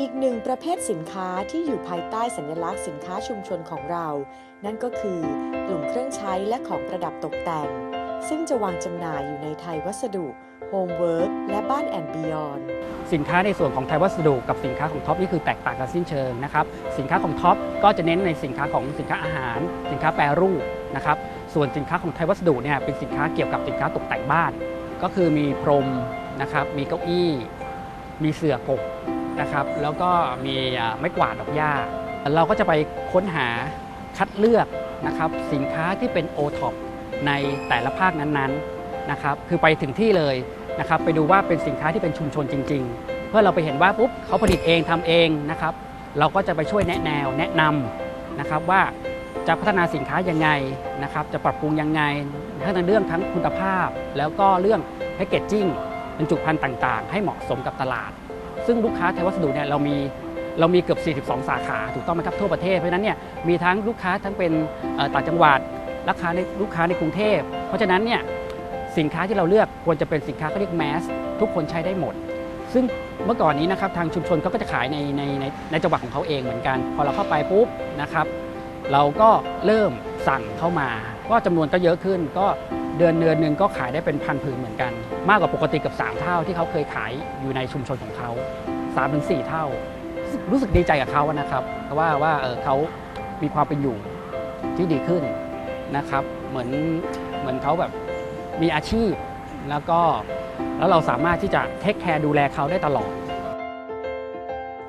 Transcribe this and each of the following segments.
อีกหนึ่งประเภทสินค้าที่อยู่ภายใต้สัญลักษณ์สินค้าชุมชนของเรา นั่นก็คือกลุ่มเครื่องใช้และของประดับตกแต่ง ซึ่งจะวางจำหน่ายอยู่ในไทยวัสดุ Homework และบ้านแอนบิยอนสินค้าในส่วนของไทยวัสดุกับสินค้าของท็อปนี่คือแตกต่างกันสิ้นเชิงนะครับสินค้าของท็อปก็จะเน้นในสินค้าของสินค้าอาหาร สินค้าแปรรูปนะครับส่วนสินค้าของไทยวัสดุเนี่ยเป็นสินค้าเกี่ยวกับสินค้าตกแต่งบ้าน ก็คือมีพรมนะครับมีเก้าอี้ มีเสื่อกก นะครับ แล้วก็มีไม้กวาดดอกหญ้า เราก็จะไปค้นหาคัดเลือกนะครับสินค้าที่เป็น o t o p ในแต่ละภาคนั้นๆนะครับ คือไปถึงที่เลยนะครับ ไปดูว่าเป็นสินค้าที่เป็นชุมชนจริง ๆ เพื่อเราไปเห็นว่าปุ๊บเขาผลิตเองทำเองนะครับ เราก็จะไปช่วยแนะแนวแนะนำนะครับว่าจะพัฒนาสินค้ายังไงนะครับ จะปรับปรุงยังไงทั้งในเรื่องทั้งคุณภาพ แล้วก็เรื่องแพคเกจจิ้งบรรจุภัณฑ์ต่างๆ ให้เหมาะสมกับตลาด ซึ่งลูกค้าไทยวัสดุเนี่ยเรามีเรามีเกือบ 42 สาขาถูกต้องไหมครับทั่วประเทศ เพราะฉะนั้นเนี่ยมีทั้งลูกค้าทั้งเป็นต่างจังหวัดราคาในลูกค้าในกรุงเทพ เพราะฉะนั้นเนี่ยสินค้าที่เราเลือกควรจะเป็นสินค้าเขาเรียกแมสทุกคนใช้ได้หมด ซึ่งเมื่อก่อนนี้นะครับทางชุมชนเขาก็จะขายในในในในจังหวัดของเขาเองเหมือนกัน พอเราเข้าไปปุ๊บนะครับ เราก็เริ่ม สั่งเข้ามา ก็จำนวนก็เยอะขึ้น ก็เดือนเดือนหนึ่งก็ขายได้เป็นพันผืนเหมือนกัน มากกว่าปกติกับ 3 เท่าที่เขาเคยขายอยู่ในชุมชนของเขา3-4ถึง4เท่า รู้สึกดีใจกับเขานะครับเพราะว่าว่าเออเขามีความเป็นอยู่ที่ดีขึ้นนะครับ เหมือนเหมือนเขาแบบมีอาชีพแล้วก็แล้วเราสามารถที่จะเทคแคร์ดูแลเขาได้ตลอด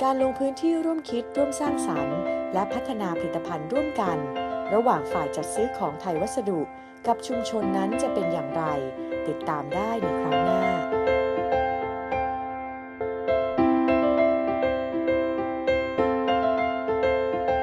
การลงพื้นที่ร่วมคิดร่วมสร้างสรรค์ และพัฒนาผลิตภัณฑ์ร่วมกัน ระหว่างฝ่ายจัดซื้อของไทยวัสดุ กับชุมชนนั้นจะเป็นอย่างไร ติดตามได้ในครั้งหน้า